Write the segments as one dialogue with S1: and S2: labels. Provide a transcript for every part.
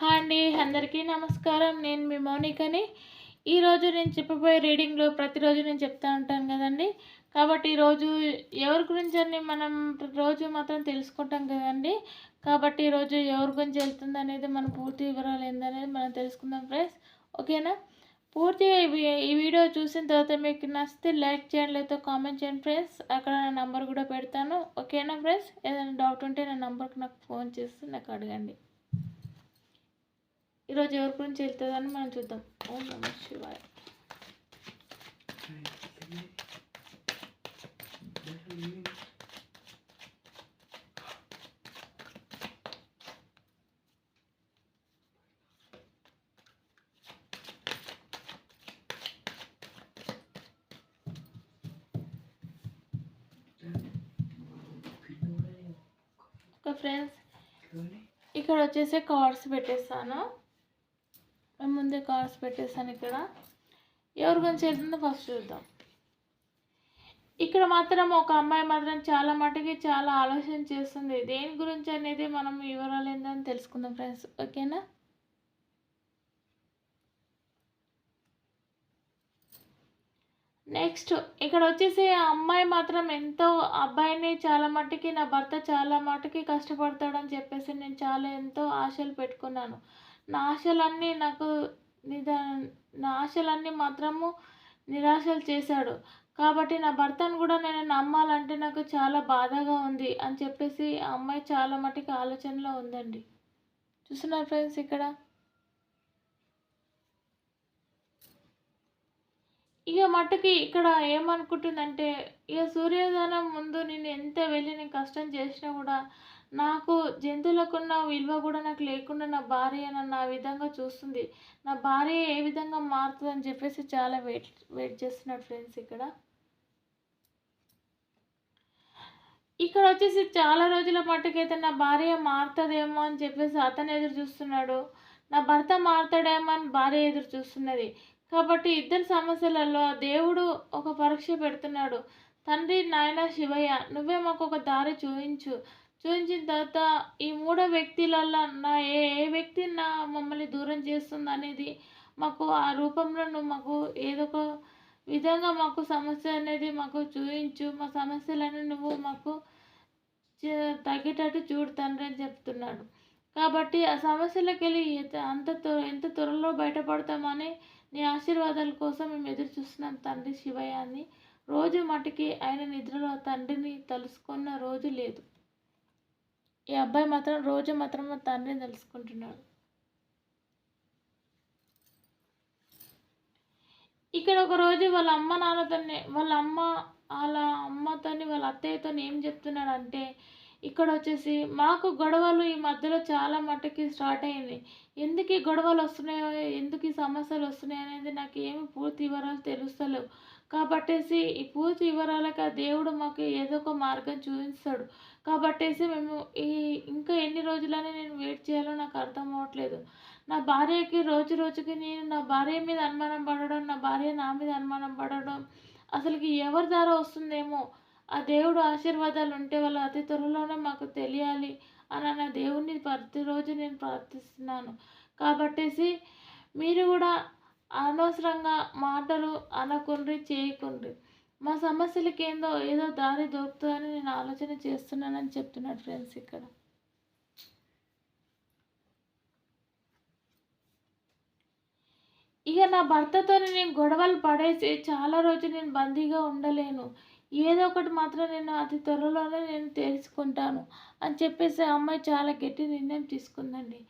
S1: Hi అండి అందరికీ నమస్కారం. నేను మీ మౌనికని. ఈరోజు నేను చెప్పబోయే రీడింగ్లో ప్రతిరోజు నేను చెప్తా ఉంటాను కదండి. కాబట్టి ఈరోజు ఎవరి గురించి అని మనం రోజు మాత్రం తెలుసుకుంటాం కదండి. కాబట్టి ఈరోజు ఎవరి గురించి వెళ్తుంది అనేది మన పూర్తి వివరాలు ఏందనేది మనం తెలుసుకుందాం ఫ్రెండ్స్. ఓకేనా? పూర్తిగా ఈ వీడియో చూసిన తర్వాత మీకు నచ్చితే లైక్ చేయండి లేదా కామెంట్ చేయండి ఫ్రెండ్స్. అక్కడ నా నంబర్ కూడా పెడతాను. ఓకేనా ఫ్రెండ్స్? ఏదైనా డౌట్ ఉంటే నా నంబర్కి నాకు ఫోన్ చేసి నాకు అడగండి. ఈరోజు ఎవరి గురించి వెళ్తుందని మనం చూద్దాం. ఓం నమ శివాయ. ఫ్రెండ్స్. ఇక్కడ వచ్చేసి కార్డ్స్ పెట్టేస్తాను. ముందే కార్డ్స్ పెట్టేసాను ఇక్కడ. ఎవరి గురించి వెళ్తుందో ఫస్ట్ చూద్దాం. ఇక్కడ మాత్రం ఒక అమ్మాయి మాత్రం చాలా మటుకి చాలా ఆలోచన చేస్తుంది. దేని గురించి అనేది మనం వివరాలు ఏంటని తెలుసుకుందాం ఫ్రెండ్స్ ఓకేనా నెక్స్ట్ ఇక్కడ వచ్చేసి ఆ అమ్మాయి మాత్రం ఎంతో అబ్బాయిని చాలా మట్టుకి నా భర్త చాలా మట్టుకి కష్టపడతాడని చెప్పేసి నేను చాలా ఎంతో ఆశలు పెట్టుకున్నాను. నా ఆశలన్నీ నాకు నిదా నా ఆశలన్నీ మాత్రము నిరాశలు చేశాడు. కాబట్టి నా భర్తను కూడా నేను నమ్మాలంటే నాకు చాలా బాధగా ఉంది అని చెప్పేసి ఆ అమ్మాయి చాలా మటుకు ఆలోచనలో ఉందండి. చూస్తున్నారు ఫ్రెండ్స్ ఇక్కడ. ఇక మట్టుకి ఇక్కడ ఏమనుకుంటుందంటే ఇక సూర్యోదయం ముందు నేను ఎంత వెళ్ళి నేను కష్టం చేసినా కూడా నాకు జంతువులకున్న విలువ కూడా నాకు లేకుండా నా భార్య నన్ను ఆ విధంగా చూస్తుంది. నా భార్య ఏ విధంగా మారుతుంది అని చెప్పేసి చాలా వెయిట్ వెయిట్ చేస్తున్నాడు ఫ్రెండ్స్ ఇక్కడ. ఇక్కడ వచ్చేసి చాలా రోజుల మట్టుకైతే నా భార్య మారుతుందేమో అని చెప్పేసి అతను ఎదురు చూస్తున్నాడు. నా భర్త మారుతాడేమో అని భార్య ఎదురు చూస్తున్నది. కాబట్టి ఇద్దరు సమస్యలలో దేవుడు ఒక పరీక్ష పెడుతున్నాడు. తండ్రి నాయన శివయ్య నువ్వే మాకు ఒక దారి చూపించు. చూపించిన తర్వాత ఈ మూడో వ్యక్తులలో నా ఏ ఏ వ్యక్తి నా మమ్మల్ని దూరం చేస్తుంది అనేది మాకు ఆ రూపంలో నువ్వు మాకు ఏదో ఒక విధంగా మాకు సమస్య అనేది మాకు చూపించు. మా సమస్యలను నువ్వు మాకు తగ్గేటట్టు చూడు తండ్రి అని చెప్తున్నాడు. కాబట్టి ఆ సమస్యలకు వెళ్ళి ఎంత- అంత ఎంత త్వరలో బయటపడతామని నీ ఆశీర్వాదాల కోసం మేము ఎదురు చూస్తున్నాం తండ్రి శివయ్య అని. రోజు మటుకి ఆయన నిద్రలో ఆ తండ్రిని తలుసుకున్న రోజు లేదు. ఈ అబ్బాయి మాత్రం రోజు మాత్రం మా తండ్రిని ఇక్కడ ఒక రోజు వాళ్ళ అమ్మ నాన్నతోనే వాళ్ళ అమ్మ వాళ్ళ అమ్మతోని వాళ్ళ అత్తయ్యతో ఏం చెప్తున్నాడంటే ఇక్కడ వచ్చేసి మాకు గొడవలు ఈ మధ్యలో చాలా మట్టుకి స్టార్ట్ అయింది. ఎందుకు ఈ గొడవలు వస్తున్నాయో ఎందుకు ఈ సమస్యలు వస్తున్నాయి అనేది నాకు ఏమి పూర్తి వివరాలు తెలుస్తలేవు. కాబట్టేసి ఈ పూర్తి వివరాలక ఆ దేవుడు మాకు ఏదో ఒక మార్గం చూపిస్తాడు. కాబట్టేసి మేము ఈ ఇంకా ఎన్ని రోజులని నేను వెయిట్ చేయాలో నాకు అర్థం అవ్వట్లేదు. నా భార్యకి రోజు రోజుకి నేను నా భార్య మీద అనుమానం పడడం నా భార్య నా మీద అనుమానం పడడం అసలుకి ఎవరి ద్వారా వస్తుందేమో ఆ దేవుడు ఆశీర్వాదాలు ఉంటే వాళ్ళు అతి త్వరలోనే మాకు తెలియాలి అని నా దేవుణ్ణి ప్రతిరోజు నేను ప్రార్థిస్తున్నాను. కాబట్టేసి మీరు కూడా అనవసరంగా మాటలు అనకుండ్రి చేయకుండ్రి. మా సమస్యలకి ఏందో ఏదో దారి దొరుకుతుందని నేను ఆలోచన చేస్తున్నానని చెప్తున్నాడు ఫ్రెండ్స్ ఇక్కడ. ఇక నా భర్తతో నేను గొడవలు పడేసి చాలా రోజులు నేను బందీగా ఉండలేను. ఏదో ఒకటి మాత్రం నేను అతి త్వరలోనే నేను తెలుసుకుంటాను అని చెప్పేసి ఆ అమ్మాయి చాలా గట్టి నిర్ణయం తీసుకుందండి.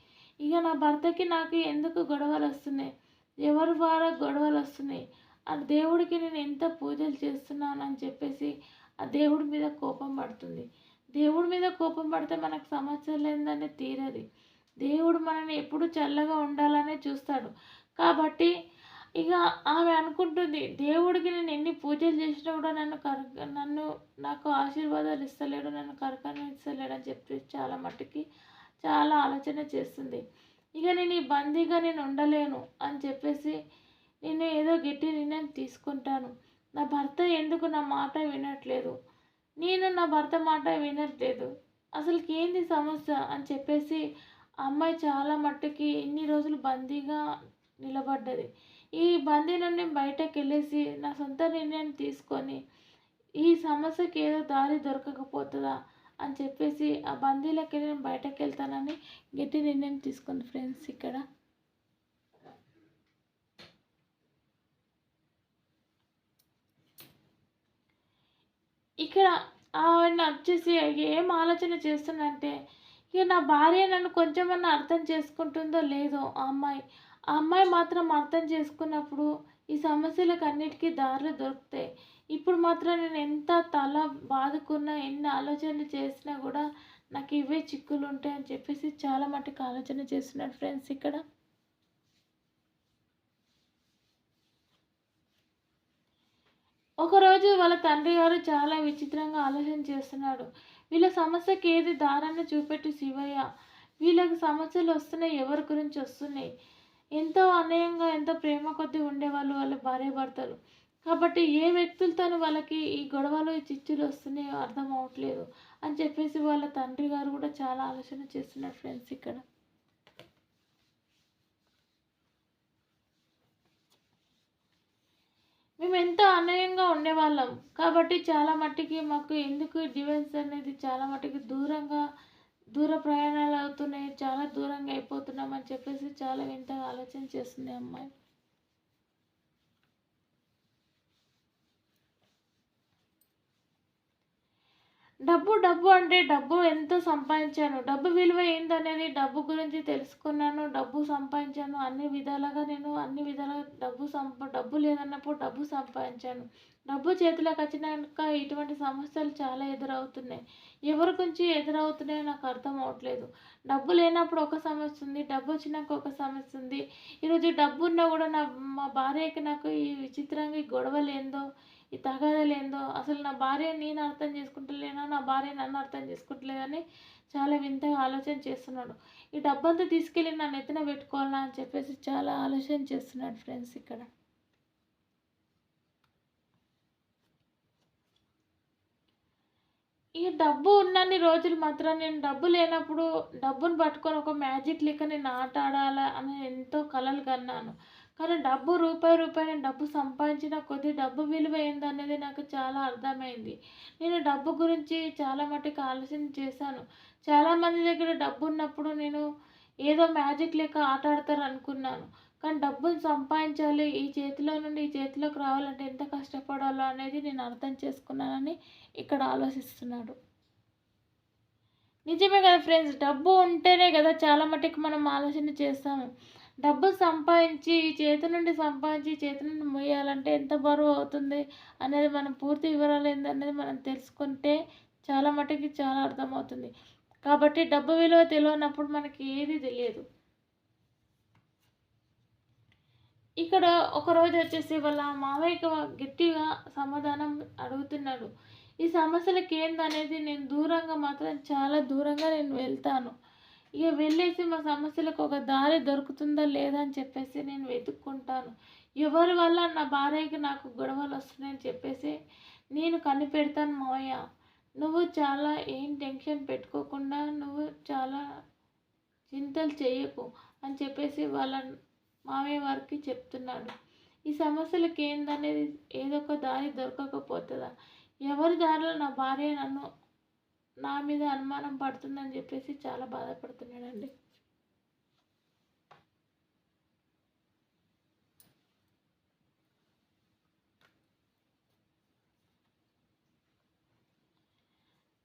S1: ఇక నా భర్తకి నాకు ఎందుకు గొడవలు వస్తున్నాయి? ఎవరి ద్వారా గొడవలు వస్తున్నాయి? ఆ దేవుడికి నేను ఎంత పూజలు చేస్తున్నాను అని చెప్పేసి ఆ దేవుడి మీద కోపం పడుతుంది. దేవుడి మీద కోపం పడితే మనకు సమస్యలు ఏందనే తీరది. దేవుడు మనల్ని ఎప్పుడు చల్లగా ఉండాలనే చూస్తాడు. కాబట్టి ఇక ఆమె అనుకుంటుంది దేవుడికి నేను ఎన్ని పూజలు చేసినా కూడా నన్ను కర నన్ను నాకు ఆశీర్వాదాలు ఇస్తలేడు నన్ను కరకనిస్తలేడు అని చెప్పి చాలా మట్టుకి చాలా ఆలోచన చేస్తుంది. ఇక నేను ఈ బందీగా నేను ఉండలేను అని చెప్పేసి నేను ఏదో గట్టి నిర్ణయం తీసుకుంటాను. నా భర్త ఎందుకు నా మాట వినట్లేదు? నేను నా భర్త మాట వినట్లేదు. అసలుకి ఏంది సమస్య? అని చెప్పేసి అమ్మాయి చాలా మట్టుకి ఇన్ని రోజులు బందీగా నిలబడ్డది. ఈ బందీ నుండి బయటకు వెళ్ళేసి నా సొంత నిర్ణయం తీసుకొని ఈ సమస్యకి ఏదో దారి దొరకకపోతుందా అని చెప్పేసి ఆ బందీలకి నేను బయటకు వెళ్తానని గట్టి నిర్ణయం తీసుకుంది ఫ్రెండ్స్ ఇక్కడ. ఇక్కడ ఆవిడ వచ్చేసి ఏం ఆలోచన చేస్తుందంటే ఇక నా భార్య నన్ను కొంచెమన్నా అర్థం చేసుకుంటుందో లేదో ఆ అమ్మాయి ఆ అమ్మాయి మాత్రం అర్థం చేసుకున్నప్పుడు ఈ సమస్యలకు అన్నిటికీ దారులు దొరుకుతాయి. ఇప్పుడు మాత్రం నేను ఎంత తల బాదుకున్నా ఎన్ని ఆలోచనలు చేసినా కూడా నాకు ఇవే చిక్కులు ఉంటాయని చెప్పేసి చాలా మటుకు ఆలోచన చేస్తున్నాడు ఫ్రెండ్స్ ఇక్కడ. ఒకరోజు వాళ్ళ తండ్రి గారు చాలా విచిత్రంగా ఆలోచన చేస్తున్నాడు. వీళ్ళ సమస్యకి ఏది దారాన్ని చూపెట్టి శివయ్య. వీళ్ళకి సమస్యలు వస్తున్నాయి ఎవరి గురించి వస్తున్నాయి? ఎంతో అన్యాయంగా ఎంతో ప్రేమ కొద్దీ ఉండేవాళ్ళు వాళ్ళ భార్య భర్తలు కాబట్టి ఏ వ్యక్తులతోనూ వాళ్ళకి ఈ గొడవలు ఈ చిచ్చులు వస్తున్నాయో అర్థం అవ్వట్లేదు అని చెప్పేసి వాళ్ళ తండ్రి గారు కూడా చాలా ఆలోచన చేస్తున్నారు ఫ్రెండ్స్ ఇక్కడ. మేము ఎంతో అన్యాయంగా ఉండేవాళ్ళం. కాబట్టి చాలా మట్టికి మాకు ఎందుకు డివెన్స్ అనేది చాలా మట్టికి దూరంగా దూర ప్రయాణాలు అవుతున్నాయి చాలా దూరంగా అయిపోతున్నాం అని చెప్పేసి చాలా వింతగా ఆలోచన చేస్తుంది అమ్మాయి. డబ్బు డబ్బు అంటే డబ్బు ఎంతో సంపాదించాను. డబ్బు విలువ ఏందనేది డబ్బు గురించి తెలుసుకున్నాను. డబ్బు సంపాదించాను. అన్ని విధాలుగా నేను అన్ని విధాలుగా డబ్బు సంప డబ్బు లేదన్నప్పుడు డబ్బు సంపాదించాను. డబ్బు చేతిలోకి వచ్చినాక ఇటువంటి సమస్యలు చాలా ఎదురవుతున్నాయి. ఎవరి గురించి ఎదురవుతున్నాయో నాకు అర్థం అవట్లేదు. డబ్బు లేనప్పుడు ఒక సమస్య ఉంది డబ్బు వచ్చినాక ఒక సమస్య ఉంది. ఈరోజు డబ్బు ఉన్నా కూడా నా మా భార్యకి నాకు ఈ విచిత్రంగా ఈ గొడవలేందో ఈ తగాదలేందో అసలు నా భార్య నేను అర్థం చేసుకుంటలేనా నా భార్య నన్ను అర్థం చేసుకుంటలేదని చాలా వింతగా ఆలోచన చేస్తున్నాడు. ఈ డబ్బంతా తీసుకెళ్ళి నన్ను ఎత్తున పెట్టుకోవాలా అని చెప్పేసి చాలా ఆలోచన చేస్తున్నాడు ఫ్రెండ్స్ ఇక్కడ. ఈ డబ్బు ఉన్నన్ని రోజులు మాత్రం నేను డబ్బు లేనప్పుడు డబ్బును పట్టుకొని ఒక మ్యాజిక్ లెక్క నేను ఆట ఆడాలా అని ఎంతో కలలు కన్నాను. కానీ డబ్బు రూపాయి రూపాయి నేను డబ్బు సంపాదించిన కొద్ది డబ్బు విలువ ఏందనేది నాకు చాలా అర్థమైంది. నేను డబ్బు గురించి చాలా మటుకు ఆలోచన చేశాను. చాలామంది దగ్గర డబ్బు ఉన్నప్పుడు నేను ఏదో మ్యాజిక్ లెక్క ఆట ఆడతారు అనుకున్నాను. కానీ డబ్బును సంపాదించాలి ఈ చేతిలో నుండి ఈ చేతిలోకి రావాలంటే ఎంత కష్టపడాలో అనేది నేను అర్థం చేసుకున్నానని ఇక్కడ ఆలోచిస్తున్నాడు. నిజమే కదా ఫ్రెండ్స్ డబ్బు ఉంటేనే కదా చాలా మటుకు మనం ఆలోచన చేస్తాము. డబ్బు సంపాదించి చేతి నుండి సంపాదించి చేతి నుండి మొయ్యాలంటే ఎంత బరువు అవుతుంది అనేది మనం పూర్తి వివరాలు ఏందనేది మనం తెలుసుకుంటే చాలా మటుకి చాలా అర్థమవుతుంది. కాబట్టి డబ్బు విలువ తెలియనప్పుడు మనకి ఏది తెలియదు. ఇక్కడ ఒకరోజు వచ్చేసి వాళ్ళ మావయ్యకి గట్టిగా సమాధానం అడుగుతున్నాడు. ఈ సమస్యలకు ఏందనేది నేను దూరంగా మాత్రం చాలా దూరంగా నేను వెళ్తాను. ఇక వెళ్ళేసి మా సమస్యలకు ఒక దారి దొరుకుతుందా లేదా అని చెప్పేసి నేను వెతుక్కుంటాను. ఎవరి వల్ల నా భార్యకి నాకు గొడవలు వస్తున్నాయని చెప్పేసి నేను కనిపెడతాను మావయ్య. నువ్వు చాలా ఏం టెన్షన్ పెట్టుకోకుండా నువ్వు చాలా చింతలు చేయకు అని చెప్పేసి వాళ్ళ మామయ్య వారికి చెప్తున్నాడు. ఈ సమస్యలకు ఏందనేది ఏదో ఒక దారి దొరకకపోతుందా? ఎవరి దారిలో నా భార్య నన్ను నా మీద అనుమానం పడుతుందని చెప్పేసి చాలా బాధపడుతున్నాడండి.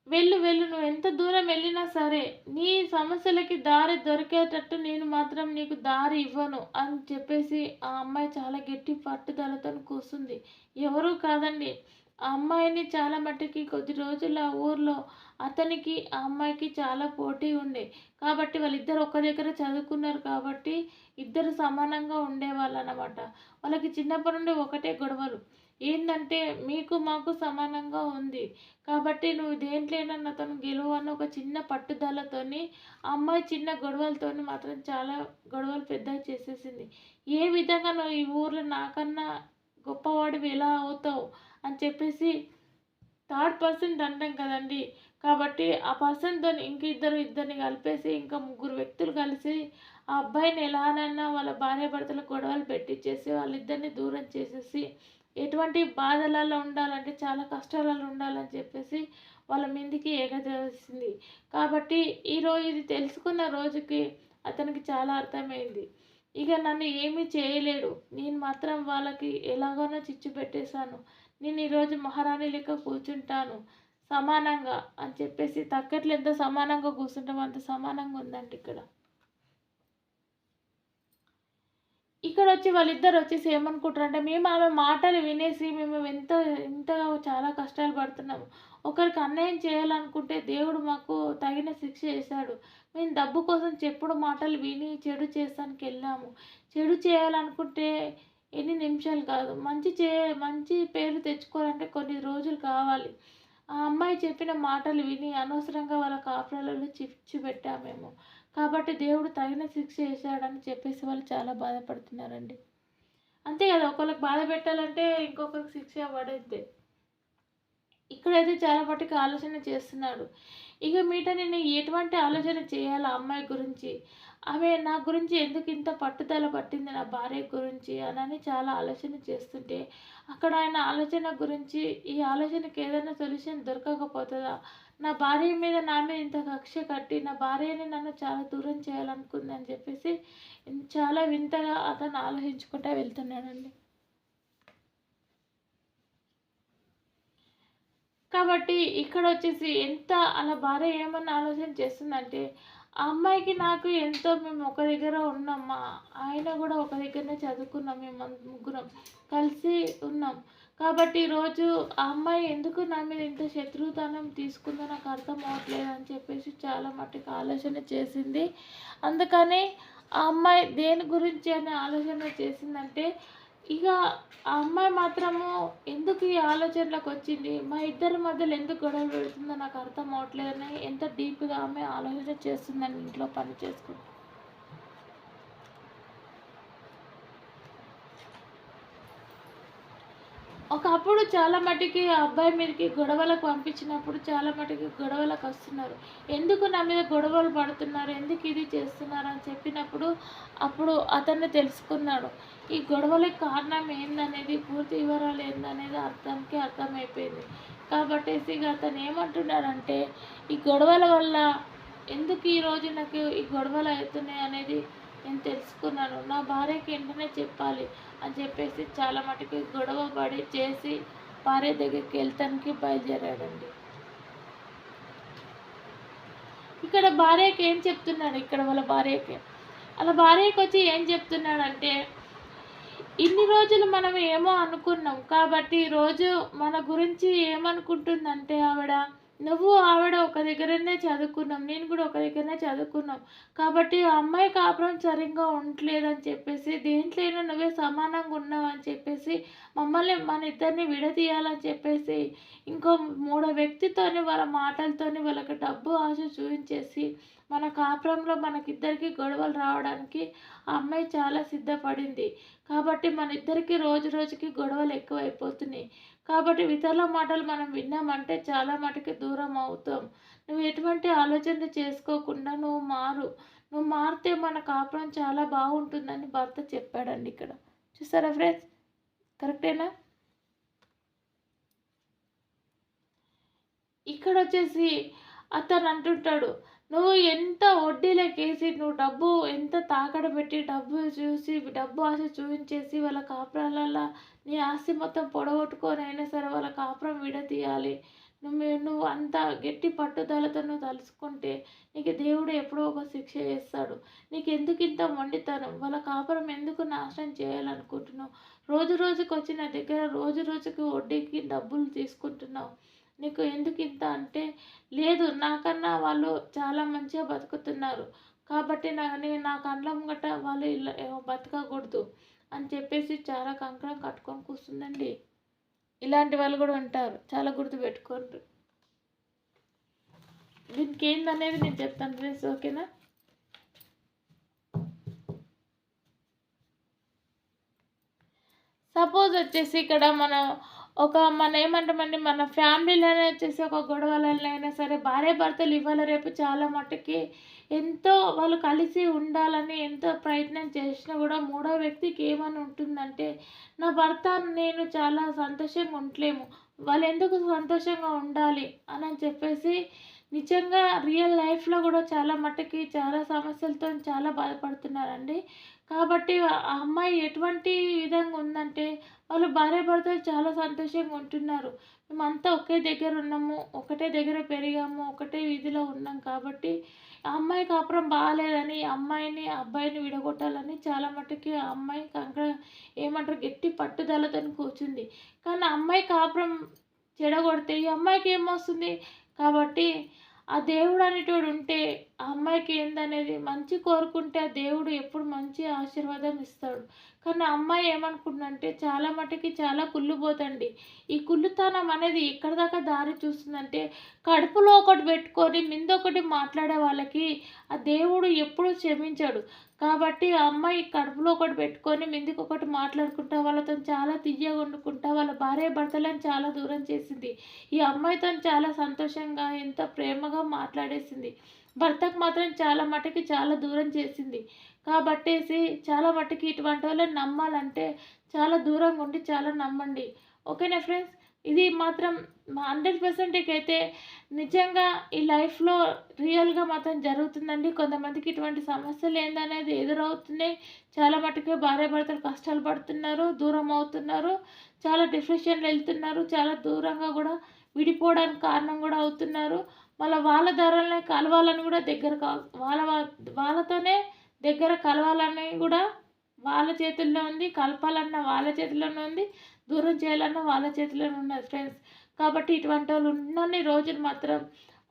S1: వెళ్ళు వెళ్ళు నువ్వు ఎంత దూరం వెళ్ళినా సరే నీ సమస్యలకి దారి దొరికేటట్టు నేను మాత్రం నీకు దారి ఇవ్వను అని చెప్పేసి ఆ అమ్మాయి చాలా గట్టి పట్టుదలతో కూర్చుంది ఎవరూ కాదండి ఆ అమ్మాయిని చాలా మట్టుకి కొద్ది రోజుల ఊర్లో అతనికి ఆ అమ్మాయికి చాలా పోటీ ఉండే. కాబట్టి వాళ్ళిద్దరు ఒక్క దగ్గర చదువుకున్నారు కాబట్టి ఇద్దరు సమానంగా ఉండేవాళ్ళు అనమాట వాళ్ళకి చిన్నప్పటి నుండి ఒకటే గొడవలు. ఏంటంటే మీకు మాకు సమానంగా ఉంది. కాబట్టి నువ్వు దేంట్లోనన్నా అతను గెలువు అన్న ఒక చిన్న పట్టుదలతోని ఆ అమ్మాయి చిన్న గొడవలతోని మాత్రం చాలా గొడవలు పెద్దగా చేసేసింది. ఏ విధంగా నువ్వు ఈ ఊర్లో నాకన్నా గొప్పవాడివి ఎలా అవుతావు? అని చెప్పేసి థర్డ్ పర్సన్ అంటాం కదండి. కాబట్టి ఆ పర్సన్తో ఇంక ఇద్దరు ఇద్దరిని కలిపేసి ఇంకా ముగ్గురు వ్యక్తులు కలిసి ఆ అబ్బాయిని ఎలానైనా వాళ్ళ భార్యాభర్తల గొడవలు పెట్టించేసి వాళ్ళిద్దరిని దూరం చేసేసి ఎటువంటి బాధలలో ఉండాలంటే చాలా కష్టాలలో ఉండాలని చెప్పేసి వాళ్ళ మీదికి ఎగదేసింది కాబట్టి ఈరోజు ఇది తెలుసుకున్న రోజుకి అతనికి చాలా అర్థమైంది. ఇక నన్ను ఏమీ చేయలేడు. నేను మాత్రం వాళ్ళకి ఎలాగోనో చిచ్చు పెట్టేశాను. నేను ఈరోజు మహారాణి లెక్క కూర్చుంటాను. సమానంగా అని చెప్పేసి తగ్గట్లు ఎంత సమానంగా కూర్చుంటామో అంత సమానంగా ఉందండి ఇక్కడ. ఇక్కడ వచ్చి వాళ్ళిద్దరు వచ్చేసి ఏమనుకుంటారంటే మేము ఆమె మాటలు వినేసి మేము ఎంత ఇంతగా చాలా కష్టాలు పడుతున్నాము. ఒకరికి అన్యాయం చేయాలనుకుంటే దేవుడు మాకు తగిన శిక్ష చేశాడు. మేము డబ్బు కోసం చెప్పుడు మాటలు విని చెడు చేస్తానికి వెళ్ళాము. చెడు చేయాలనుకుంటే ఎన్ని నిమిషాలు కాదు. మంచి చే మంచి పేరు తెచ్చుకోవాలంటే కొన్ని రోజులు కావాలి. ఆ అమ్మాయి చెప్పిన మాటలు విని అనవసరంగా వాళ్ళ కాపురాలలో చిచ్చు పెట్టాము మేము కాబట్టి దేవుడు తగిన శిక్ష చేశాడని చెప్పేసి వాళ్ళు చాలా బాధపడుతున్నారండి. అంతే కదా ఒకరికి బాధ పెట్టాలంటే ఇంకొకరికి శిక్ష పడేద్దే. ఇక్కడైతే చాలా మటుకు ఆలోచన చేస్తున్నాడు. ఇక మీట నేను ఎటువంటి ఆలోచన చేయాలి అమ్మాయి గురించి? ఆమె నా గురించి ఎందుకు ఇంత పట్టుదల పట్టింది నా భార్య గురించి అనని చాలా ఆలోచన చేస్తుంటే అక్కడ ఆయన ఆలోచన గురించి ఈ ఆలోచనకి ఏదైనా సొల్యూషన్ దొరకకపోతుందా? నా భార్య మీద నా మీద ఇంత కక్ష కట్టి నా భార్యని నన్ను చాలా దూరం చేయాలనుకుంది అని చెప్పేసి చాలా వింతగా అతను ఆలోచించుకుంటూ వెళ్తున్నాడండి. కాబట్టి ఇక్కడ వచ్చేసి ఎంత అలా భార్య ఏమన్నా ఆలోచన చేస్తుందంటే ఆ అమ్మాయికి నాకు ఎంతో మేము ఒక దగ్గర ఉన్నాం మా ఆయన కూడా ఒక దగ్గరనే చదువుకున్నాం మేము ముగ్గురం కలిసి ఉన్నాం. కాబట్టి ఈరోజు ఆ అమ్మాయి ఎందుకు నా మీద ఇంత శత్రుతనం తీసుకుందో నాకు అర్థం అవ్వట్లేదు అని చెప్పేసి చాలా మట్టుకు ఆలోచన చేసింది. అందుకని ఆ అమ్మాయి దేని గురించి అనే ఆలోచన చేసిందంటే ఇక ఆ అమ్మాయి మాత్రము ఎందుకు ఈ ఆలోచనలోకి వచ్చింది? మా ఇద్దరి మధ్యలో ఎందుకు గొడవ పెడుతుందో నాకు అర్థం అవట్లేదని ఎంత డీప్గా ఆమె ఆలోచన చేస్తుందని ఇంట్లో పని చేసుకుంటుంది ఒకప్పుడు చాలా మటుకి ఆ అబ్బాయి మీదకి గొడవలకు పంపించినప్పుడు చాలా మటుకి గొడవలకు వస్తున్నారు. ఎందుకు నా మీద గొడవలు పడుతున్నారు? ఎందుకు ఇది చేస్తున్నారు? అని చెప్పినప్పుడు అప్పుడు అతన్ని తెలుసుకున్నాడు. ఈ గొడవలకు కారణం ఏందనేది పూర్తి వివరాలు ఏందనేది అర్థంకి అర్థమైపోయింది. కాబట్టి ఇక అతను ఏమంటున్నాడంటే ఈ గొడవల వల్ల ఎందుకు ఈరోజు నాకు ఈ గొడవలు అవుతున్నాయి అనేది నేను తెలుసుకున్నాను. నా భార్యకి వెంటనే చెప్పాలి. అని చెప్పేసి చాలా మటుకు గొడవ పడి చేసి భార్య దగ్గరికి వెళ్తానికి బయలుదేరాడండి. ఇక్కడ భార్యకి ఏం చెప్తున్నాడు? ఇక్కడ వాళ్ళ భార్యకి. వాళ్ళ భార్యకి వచ్చి ఏం చెప్తున్నాడంటే ఇన్ని రోజులు మనం ఏమో అనుకున్నాం కాబట్టి ఈరోజు మన గురించి ఏమనుకుంటుందంటే ఆవిడ నువ్వు ఆవిడ ఒక దగ్గరనే చదువుకున్నాం నేను కూడా ఒక దగ్గరనే చదువుకున్నాం కాబట్టి ఆ అమ్మాయి కాపురం సరిగ్గా ఉండలేదని చెప్పేసి దేంట్లోనైనా నువ్వే సమానంగా ఉన్నావు అని చెప్పేసి మమ్మల్ని మన ఇద్దరిని విడదీయాలని చెప్పేసి ఇంకో మూడో వ్యక్తితోని వాళ్ళ మాటలతోని వాళ్ళకి డబ్బు ఆశ చూపించేసి మన కాపురంలో మనకిద్దరికి గొడవలు రావడానికి ఆ అమ్మాయి చాలా సిద్ధపడింది. కాబట్టి మన ఇద్దరికి రోజు రోజుకి గొడవలు ఎక్కువైపోతున్నాయి. కాబట్టి ఇతరుల మాటలు మనం విన్నామంటే చాలా మటుకు దూరం అవుతాం. నువ్వు ఎటువంటి ఆలోచన చేసుకోకుండా నువ్వు మారు. నువ్వు మారితే మన కాపురం చాలా బాగుంటుందని భర్త చెప్పాడండి ఇక్కడ. చూసారా ఫ్రెండ్స్? కరెక్టేనా? ఇక్కడ వచ్చేసి అతను అంటుంటాడు నువ్వు ఎంత వడ్డీలకేసి నువ్వు డబ్బు ఎంత తాకడ పెట్టి డబ్బు చూసి డబ్బు ఆశ చూపించేసి వాళ్ళ కాపురాలల్లో నీ ఆస్తి మొత్తం పొడగొట్టుకొని అయినా సరే వాళ్ళ కాపురం విడతీయాలి నువ్వు నువ్వు అంత గట్టి పట్టుదలతో నువ్వు తలుసుకుంటే నీకు దేవుడు ఎప్పుడో ఒక శిక్ష చేస్తాడు. నీకు ఎందుకు ఇంత మొండితనం? వాళ్ళ కాపురం ఎందుకు నాశనం చేయాలనుకుంటున్నావు? రోజు రోజుకి వచ్చిన దగ్గర రోజు రోజుకి వడ్డీకి డబ్బులు తీసుకుంటున్నావు. నీకు ఎందుకు ఇంత అంటే లేదు నాకన్నా వాళ్ళు చాలా మంచిగా బతుకుతున్నారు. కాబట్టి నా నేను నా కండ్ల ముంగట వాళ్ళు ఇలా బతకకూడదు అని చెప్పేసి చాలా కంకణం కట్టుకొని కూర్చుందండి. ఇలాంటి వాళ్ళు కూడా ఉంటారు. చాలా గుర్తు పెట్టుకోండి. దీనికి ఏందనేది నేను చెప్తాను ఫ్రెండ్స్ ఓకేనా? సపోజ్ వచ్చేసి ఇక్కడ మనం ఒక మన ఏమంటామండి మన ఫ్యామిలీలోనే వచ్చేసి ఒక గొడవలనైనా సరే భార్య భర్తలు ఇవాళ రేపు చాలా మట్టుకి ఎంతో వాళ్ళు కలిసి ఉండాలని ఎంతో ప్రయత్నం చేసినా కూడా మూడో వ్యక్తికి ఏమని ఉంటుందంటే నా భర్త నేను చాలా సంతోషంగా ఉండలేము. వాళ్ళు ఎందుకు సంతోషంగా ఉండాలి అని చెప్పేసి నిజంగా రియల్ లైఫ్లో కూడా చాలా మట్టుకి చాలా సమస్యలతో చాలా బాధపడుతున్నారండి. కాబట్టి ఆ అమ్మాయి ఎటువంటి విధంగా ఉందంటే వాళ్ళు భార్య భర్తలు చాలా సంతోషంగా ఉంటున్నారు. మేమంతా ఒకే దగ్గర ఉన్నాము ఒకటే దగ్గర పెరిగాము ఒకటే వీధిలో ఉన్నాం కాబట్టి ఆ అమ్మాయి కాపురం బాగాలేదని అమ్మాయిని అబ్బాయిని విడగొట్టాలని చాలా మటుకి ఆ అమ్మాయి కంకర ఏమంటారు గట్టి పట్టుదలతో కూర్చుంది. కానీ అమ్మాయి కాపురం చెడగొడితే ఈ అమ్మాయికి ఏమొస్తుంది? కాబట్టి ఆ దేవుడు అనేటోడు ఉంటే ఆ అమ్మాయికి ఏందనేది మంచి కోరుకుంటే ఆ దేవుడు ఎప్పుడు మంచి ఆశీర్వాదం ఇస్తాడు. కానీ ఆ అమ్మాయి ఏమనుకుంటుందంటే చాలా మటుకి చాలా కుళ్ళిపోతండి ఈ కుళ్ళుతనం అనేది ఎక్కడి దాకా దారి చూస్తుందంటే కడుపులో ఒకటి పెట్టుకొని మిందొకటి మాట్లాడే వాళ్ళకి ఆ దేవుడు ఎప్పుడు క్షమించాడు. కాబట్టి ఆ అమ్మాయి కడుపులో ఒకటి పెట్టుకొని మిందికి ఒకటి మాట్లాడుకుంటా వాళ్ళతో చాలా తీయగా వండుకుంటా వాళ్ళ భార్య భర్తలను చాలా దూరం చేసింది. ఈ అమ్మాయితో చాలా సంతోషంగా ఎంత ప్రేమగా మాట్లాడేసింది. భర్తకు మాత్రం చాలా మటుకి చాలా దూరం చేసింది. కాబట్టేసి చాలా మటుకి ఇటువంటి వాళ్ళని నమ్మాలంటే చాలా దూరంగా ఉండి చాలా నమ్మండి. ఓకేనా ఫ్రెండ్స్? ఇది మాత్రం హండ్రెడ్ పర్సెంట్కి అయితే నిజంగా ఈ లైఫ్లో రియల్గా మాత్రం జరుగుతుందండి. కొంతమందికి ఇటువంటి సమస్యలు ఏందనేది ఎదురవుతున్నాయి చాలా మటుకు భార్య భర్తలు కష్టాలు పడుతున్నారు దూరం అవుతున్నారు చాలా డిప్రెషన్లు వెళ్తున్నారు చాలా దూరంగా కూడా విడిపోవడానికి కారణం కూడా అవుతున్నారు. మళ్ళీ వాళ్ళ ధరలనే కలవాలని కూడా దగ్గర వాళ్ళ వాళ్ళతోనే దగ్గర కలవాలని కూడా వాళ్ళ చేతుల్లో ఉంది కలపాలన్న వాళ్ళ చేతిలోనే ఉంది దూరం చేయాలన్న వాళ్ళ చేతిలోనే ఉన్నది ఫ్రెండ్స్. కాబట్టి ఇటువంటి వాళ్ళు ఉన్నన్ని రోజులు మాత్రం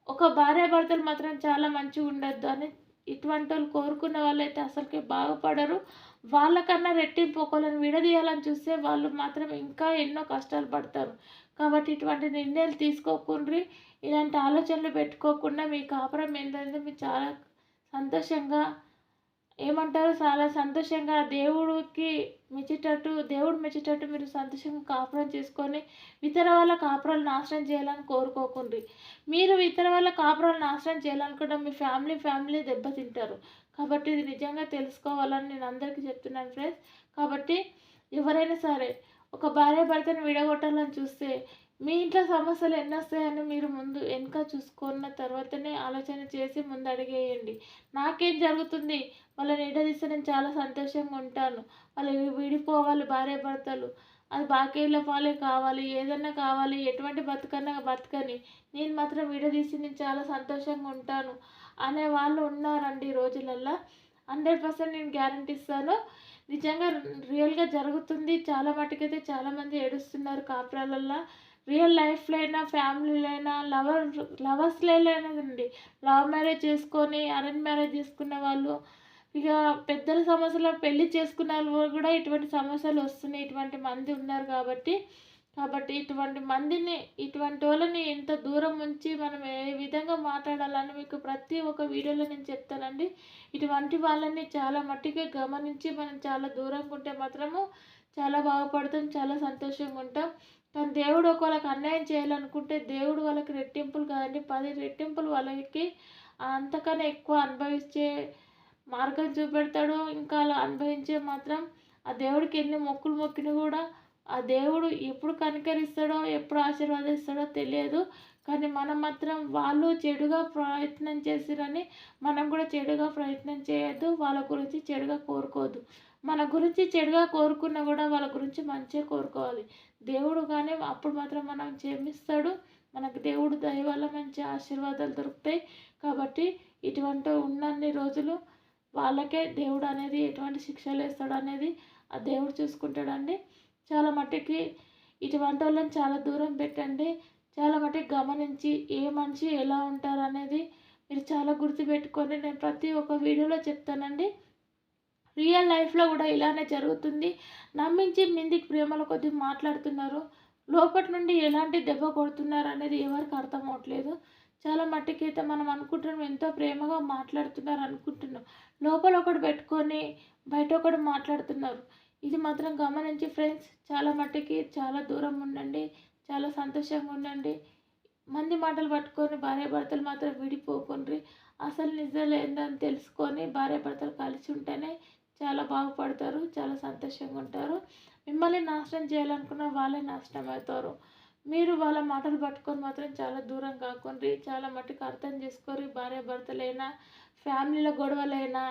S1: ఒక భార్యాభర్తలు మాత్రం చాలా మంచిగా ఉండొద్దు అని ఇటువంటి వాళ్ళు కోరుకున్న వాళ్ళైతే అసలుకి బాగుపడరు. వాళ్ళకన్నా రెట్టింపు ఒకళ్ళని విడదీయాలని చూస్తే వాళ్ళు మాత్రం ఇంకా ఎన్నో కష్టాలు పడతారు. కాబట్టి ఇటువంటి నిర్ణయాలు తీసుకోకుండా ఇలాంటి ఆలోచనలు పెట్టుకోకుండా మీ కాపురం ఏంటంటే మీరు చాలా సంతోషంగా ఏమంటారు? చాలా సంతోషంగా దేవుడికి మెచ్చేటట్టు దేవుడు మెచ్చేటట్టు మీరు సంతోషంగా కాపురం చేసుకొని ఇతర వాళ్ళ కాపురాలు నాశనం చేయాలని కోరుకోకుండ్రి. మీరు ఇతర వాళ్ళ కాపురాలు నాశనం చేయాలనుకుంటే మీ ఫ్యామిలీ ఫ్యామిలీ దెబ్బతింటారు. కాబట్టి ఇది నిజంగా తెలుసుకోవాలని నేను అందరికీ చెప్తున్నాను ఫ్రెండ్స్. కాబట్టి ఎవరైనా సరే ఒక భార్య భర్తను విడగొట్టాలని చూస్తే మీ ఇంట్లో సమస్యలు ఎన్ని వస్తాయని మీరు ముందు వెనుక చూసుకున్న తర్వాతనే ఆలోచన చేసి ముందు అడిగేయండి నాకేం జరుగుతుంది? వాళ్ళని ఎడదీస్తే నేను చాలా సంతోషంగా ఉంటాను. వాళ్ళు విడిపోవాలి భార్య భర్తలు. అది బాకీల పాలే కావాలి ఏదన్నా కావాలి ఎటువంటి బతుకన్నా బతకని. నేను మాత్రం విడదీసి నేను చాలా సంతోషంగా ఉంటాను. అనే వాళ్ళు ఉన్నారండి ఈ రోజులల్లో. హండ్రెడ్ పర్సెంట్ నేను గ్యారంటీ ఇస్తాను. నిజంగా రియల్గా జరుగుతుంది. చాలా మటుకైతే చాలామంది ఏడుస్తున్నారు కాపురాలల్లో. రియల్ లైఫ్లో అయినా ఫ్యామిలీలో అయినా లవర్ లవర్స్లో అండి. లవ్ మ్యారేజ్ చేసుకొని అరేంజ్ మ్యారేజ్ చేసుకున్న వాళ్ళు ఇక పెద్దల సమస్యలు పెళ్ళి చేసుకున్న వాళ్ళు కూడా ఇటువంటి సమస్యలు వస్తున్నాయి. ఇటువంటి మంది ఉన్నారు కాబట్టి కాబట్టి ఇటువంటి మందిని ఇటువంటి వాళ్ళని ఎంత దూరం ఉంచి మనం ఏ విధంగా మాట్లాడాలని మీకు ప్రతి ఒక్క వీడియోలో నేను చెప్తానండి. ఇటువంటి వాళ్ళని చాలా మట్టిగా గమనించి మనం చాలా దూరంగా ఉంటే మాత్రము చాలా బాగుపడతాం చాలా సంతోషంగా ఉంటాం. కానీ దేవుడు ఒకవేళకి అన్యాయం చేయాలనుకుంటే దేవుడు వాళ్ళకి రెట్టింపులు కాదండి. పది రెట్టింపులు వాళ్ళకి అంతకన్నా ఎక్కువ అనుభవించే మార్గం చూపెడతాడు. ఇంకా అలా అనుభవించే మాత్రం ఆ దేవుడికి ఎన్ని మొక్కులు మొక్కినా కూడా ఆ దేవుడు ఎప్పుడు కనికరిస్తాడో ఎప్పుడు ఆశీర్వాదిస్తాడో తెలియదు. కానీ మనం మాత్రం వాళ్ళు చెడుగా ప్రయత్నం చేసిరని మనం కూడా చెడుగా ప్రయత్నం చేయొద్దు వాళ్ళ గురించి చెడుగా కోరుకోవద్దు. మన గురించి చెడుగా కోరుకున్నా కూడా వాళ్ళ గురించి మంచిగా కోరుకోవాలి. దేవుడు కానీ అప్పుడు మాత్రం మనం క్షమిస్తాడు. మనకు దేవుడు దయ వల్ల మంచి ఆశీర్వాదాలు దొరుకుతాయి. కాబట్టి ఇటువంటి ఉన్నన్ని రోజులు వాళ్ళకే దేవుడు అనేది ఎటువంటి శిక్షలు వేస్తాడు అనేది ఆ దేవుడు చూసుకుంటాడండి. చాలా మట్టుకి ఇటువంటి వాళ్ళని చాలా దూరం పెట్టండి. చాలా మట్టుకు గమనించి ఏ మనిషి ఎలా ఉంటారు అనేది మీరు చాలా గుర్తుపెట్టుకొని నేను ప్రతి ఒక్క వీడియోలో చెప్తానండి. రియల్ లైఫ్లో కూడా ఇలానే జరుగుతుంది. నమ్మించి మిందికి ప్రేమల కొద్ది మాట్లాడుతున్నారు. లోపటి నుండి ఎలాంటి దెబ్బ కొడుతున్నారు అనేది ఎవరికి అర్థం అవట్లేదు. చాలా మట్టికైతే మనం అనుకుంటున్నాం ఎంతో ప్రేమగా మాట్లాడుతున్నారు అనుకుంటున్నాం. లోపల ఒకటి పెట్టుకొని బయట ఒకటి మాట్లాడుతున్నారు. ఇది మాత్రం గమనించి ఫ్రెండ్స్ చాలా మట్టుకి చాలా దూరం ఉండండి చాలా సంతోషంగా ఉండండి. మంది మాటలు పట్టుకొని భార్యాభర్తలు మాత్రం విడిపోకుండ్రి. అసలు నిజాలు ఏందని తెలుసుకొని భార్యాభర్తలు కలిసి ఉంటేనే చాలా బాగుపడతారు చాలా సంతోషంగా ఉంటారు. మిమ్మల్ని నాశనం చేయాలనుకున్న వాళ్ళే నాశనం అవుతారు. మీరు వాళ్ళ మాటలు పట్టుకొని మాత్రం చాలా దూరం కాకుండా చాలా మట్టుకు అర్థం చేసుకోరు భార్యాభర్తలైనా ఫ్యామిలీలో గొడవలైనా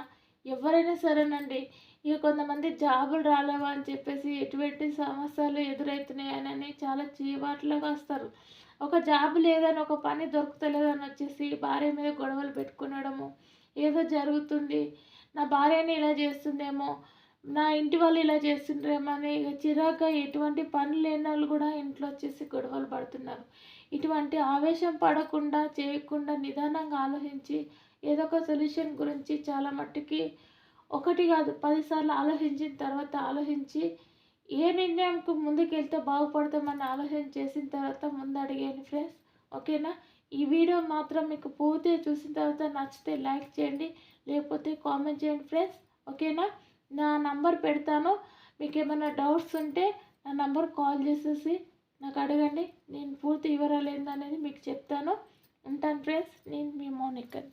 S1: ఎవరైనా సరేనండి. ఇక కొంతమంది జాబులు రాలేవా అని చెప్పేసి ఎటువంటి సమస్యలు ఎదురవుతున్నాయనని చాలా చీవాట్లుగా వస్తారు. ఒక జాబ్ లేదని ఒక పని దొరుకుతలేదని వచ్చేసి భార్య మీద గొడవలు పెట్టుకునడము ఏదో జరుగుతుంది. నా భార్యని ఇలా చేస్తుందేమో నా ఇంటి వాళ్ళు ఇలా చేస్తుండ్రేమో అని ఇక చిరాగ్గా ఎటువంటి పని లేని వాళ్ళు కూడా ఇంట్లో వచ్చేసి గొడవలు పడుతున్నారు. ఇటువంటి ఆవేశం పడకుండా చేయకుండా నిదానంగా ఆలోచించి ఏదో ఒక సొల్యూషన్ గురించి చాలా మట్టుకి ఒకటి కాదు పదిసార్లు ఆలోచించిన తర్వాత ఆలోచించి ఏ నిర్ణయంకు ముందుకెళ్తే బాగుపడతామని ఆలోచన చేసిన తర్వాత ముందు అడిగాను ఫ్రెండ్స్ ఓకేనా? ఈ వీడియో మాత్రం మీకు పూర్తిగా చూసిన తర్వాత నచ్చితే లైక్ చేయండి లేకపోతే కామెంట్ చేయండి ఫ్రెండ్స్ ఓకేనా? నా నంబర్ పెడతాను. మీకు ఏమైనా డౌట్స్ ఉంటే నా నంబర్ కాల్ చేసేసి నాకు అడగండి. నేను పూర్తి వివరాలు ఏందనేది మీకు చెప్తాను. ఉంటాను ఫ్రెండ్స్ నేను మీ మోనికన్